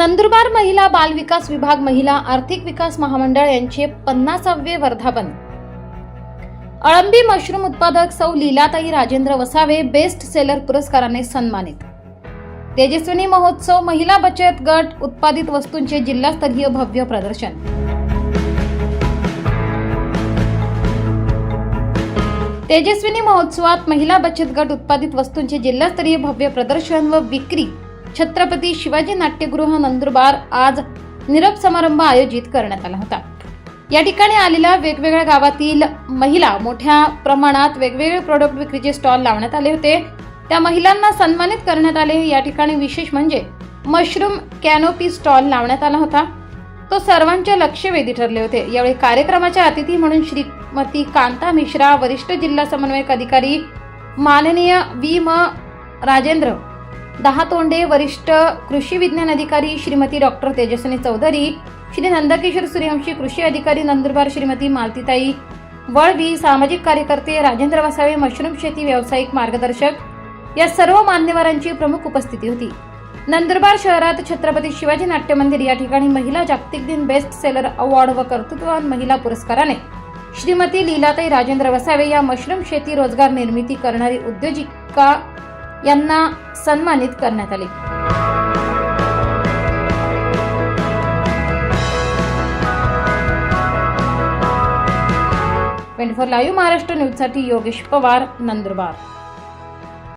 नंदुरबार महिला बाल विकास विभाग महिला आर्थिक विकास महामंडळ यांचे पन्नासावे वर्धापन. अळंबी मशरूम उत्पादक सौ लीलाताई राजेंद्र वसावे बेस्ट सेलर पुरस्काराने सन्मानित. तेजस्विनी महोत्सव महिला बचत गट उत्पादित वस्तूंचे जिल्हास्तरीय भव्य प्रदर्शन. तेजस्विनी महोत्सवात महिला बचत गट उत्पादित वस्तूंचे जिल्हास्तरीय भव्य प्रदर्शन व विक्री छत्रपती शिवाजी नाट्यगृह नंदुरबार आज निरप समारंभ आयोजित करण्यात आला होता. या ठिकाणी आलेल्या वेगवेगळ्या गावातील महिला मोठ्या प्रमाणात वेगवेगळे प्रोडक्ट विक्रीचे स्टॉल लावण्यात आले होते. त्या महिलांना सन्मानित करण्यात आले. या ठिकाणी विशेष म्हणजे मशरूम कॅनोपी स्टॉल लावण्यात आला होता. तो सर्वांच्या लक्षवेधी ठरले होते. यावेळी कार्यक्रमाच्या अतिथी म्हणून श्रीमती कांता मिश्रा वरिष्ठ जिल्हा समन्वयक अधिकारी माननीय वी म राजेंद्र दहा तोंडे वरिष्ठ कृषी विज्ञान अधिकारी श्रीमती डॉक्टर तेजस्विनी चौधरी श्री नंदकिशोर सूर्यवंशी कृषी अधिकारी नंदुरबार श्रीमती मालतीताई वळवी सामाजिक कार्यकर्ते राजेंद्र वसावे मशरूम शेती व्यावसायिक मार्गदर्शक या सर्व मान्यवरांची प्रमुख उपस्थिती होती. नंदुरबार शहरात छत्रपती शिवाजी नाट्य मंदिर या ठिकाणी महिला जागतिक दिन बेस्ट सेलर अवॉर्ड व कर्तृत्ववान महिला पुरस्काराने श्रीमती लीलाताई राजेंद्र वसावे या मशरूम शेती रोजगार निर्मिती करणारी उद्योजिका यांना सन्मानित करण्यात आले. ट्वेंटी फोर लाईव्ह महाराष्ट्र न्यूजसाठी योगेश पवार नंदुरबार.